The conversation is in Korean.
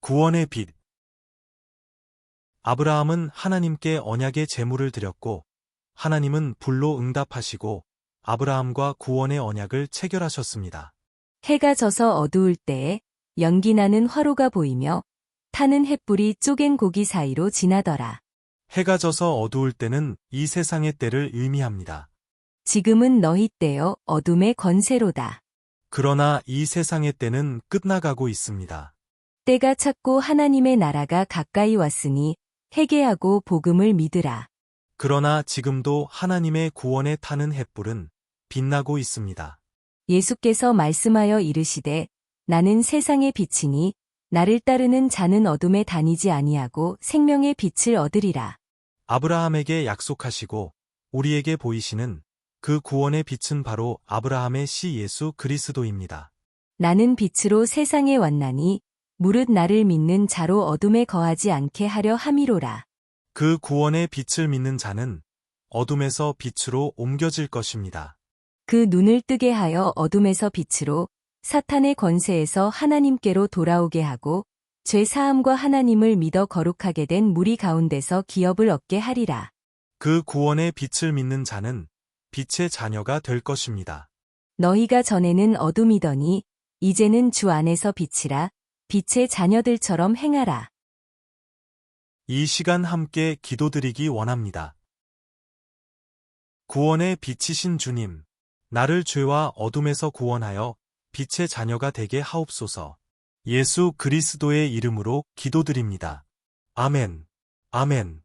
구원의 빛 아브라함은 하나님께 언약의 제물을 드렸고 하나님은 불로 응답하시고 아브라함과 구원의 언약을 체결하셨습니다. 해가 져서 어두울 때에 연기 나는 화로가 보이며 타는 햇불이 쪼갠 고기 사이로 지나더라. 해가 져서 어두울 때는 이 세상의 때를 의미합니다. 지금은 너희 때여 어둠의 건세로다. 그러나 이 세상의 때는 끝나가고 있습니다. 때가 찼고 하나님의 나라가 가까이 왔으니 회개하고 복음을 믿으라. 그러나 지금도 하나님의 구원에 타는 햇불은 빛나고 있습니다. 예수께서 말씀하여 이르시되 나는 세상의 빛이니 나를 따르는 자는 어둠에 다니지 아니하고 생명의 빛을 얻으리라. 아브라함에게 약속하시고 우리에게 보이시는 그 구원의 빛은 바로 아브라함의 시 예수 그리스도입니다. 나는 빛으로 세상에 왔나니 무릇 나를 믿는 자로 어둠에 거하지 않게 하려 함이로라. 그 구원의 빛을 믿는 자는 어둠에서 빛으로 옮겨질 것입니다. 그 눈을 뜨게 하여 어둠에서 빛으로 사탄의 권세에서 하나님께로 돌아오게 하고 죄 사함과 하나님을 믿어 거룩하게 된 무리 가운데서 기업을 얻게 하리라. 그 구원의 빛을 믿는 자는 빛의 자녀가 될 것입니다. 너희가 전에는 어둠이더니 이제는 주 안에서 빛이라 빛의 자녀들처럼 행하라. 이 시간 함께 기도드리기 원합니다. 구원의 빛이신 주님, 나를 죄와 어둠에서 구원하여 빛의 자녀가 되게 하옵소서. 예수 그리스도의 이름으로 기도드립니다. 아멘. 아멘.